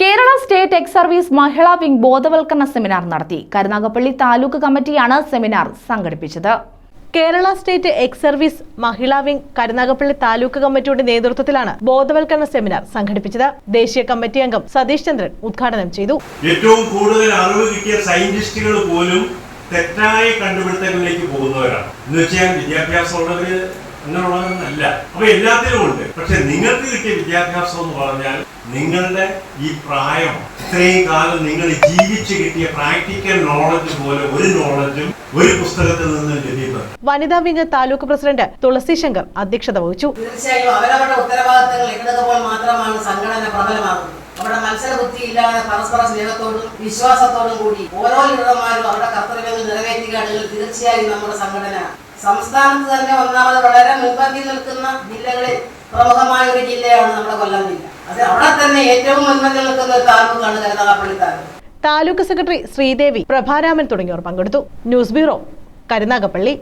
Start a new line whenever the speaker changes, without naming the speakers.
Kerala state ex service മഹിളാ wing ബോധവൽക്കരണ seminar നടത്തി. കരുനാഗപ്പള്ളി താലൂക്ക് കമ്മിറ്റിയാണ് സെമിനാർ സംഘടിപ്പിച്ചത്.
കേരള സ്റ്റേറ്റ് എക്സ് സർവീസ് മഹിളാ വിംഗ് കരുനാഗപ്പള്ളി താലൂക്ക് കമ്മിറ്റിയുടെ നേതൃത്വത്തിലാണ് ബോധവൽക്കരണ സെമിനാർ സംഘടിപ്പിച്ചത്. ദേശീയ കമ്മിറ്റി അംഗം സതീഷ് ചന്ദ്രൻ ഉദ്ഘാടനം ചെയ്തു.
ഏറ്റവും കൂടുതൽ അറിവ് കിട്ടിയ സയന്റിസ്റ്റുകൾ പോലും തെറ്റായ കണ്ടുപിടുത്തങ്ങളിലേക്ക് പോകുന്നവരാണ്. എന്ന് വെച്ചാൽ വിദ്യാഭ്യാസമുള്ളവര് അങ്ങനെയുള്ളവരൊന്നല്ല അപ്പൊ എല്ലാത്തിലും ഉണ്ട്. പക്ഷെ നിങ്ങൾക്ക് കിട്ടിയ വിദ്യാഭ്യാസം എന്ന് പറഞ്ഞാൽ നിങ്ങളുടെ ഈ പ്രായം ഇത്രയും കാലം നിങ്ങൾ ജീവിച്ചു കിട്ടിയ പ്രാക്ടിക്കൽ നോളജ് പോലെ ഒരു നോളജും ഒരു പുസ്തകത്തിൽ നിന്ന് ലഭ്യമാണ്
വനിതാ വിംഗ് താലൂക്ക് പ്രസിഡന്റ് തുളസി ശങ്കർ അധ്യക്ഷത വഹിച്ചു.
തീർച്ചയായും അവരവരുടെ ഉത്തരവാദിത്തങ്ങൾ ഏറ്റെടുക്കുമ്പോൾ മാത്രമാണ് സംഘടന പ്രബലമാകുന്നത്. അവിടെ മത്സരബുദ്ധി ഇല്ലാതെ പരസ്പര സ്നേഹത്തോടും വിശ്വാസത്തോടും കൂടി ഓരോ ലീഡർമാരും അവരുടെ കർത്തവ്യങ്ങൾ നിറവേറ്റുകയാണെങ്കിൽ തീർച്ചയായും നമ്മുടെ സംഘടന സംസ്ഥാനത്ത് തന്നെ ഒന്നാമത് വളരെ മുൻപന്തിയിൽ നിൽക്കുന്ന ജില്ലകളിൽ പ്രമുഖമായ ഒരു ജില്ലയാണ് നമ്മുടെ കൊല്ലം ജില്ല.
താലൂക്ക് സെക്രട്ടറി ശ്രീദേവി പ്രഭാരാമൻ തുടങ്ങിയവർ പങ്കെടുത്തു. News bureau Karunagappally.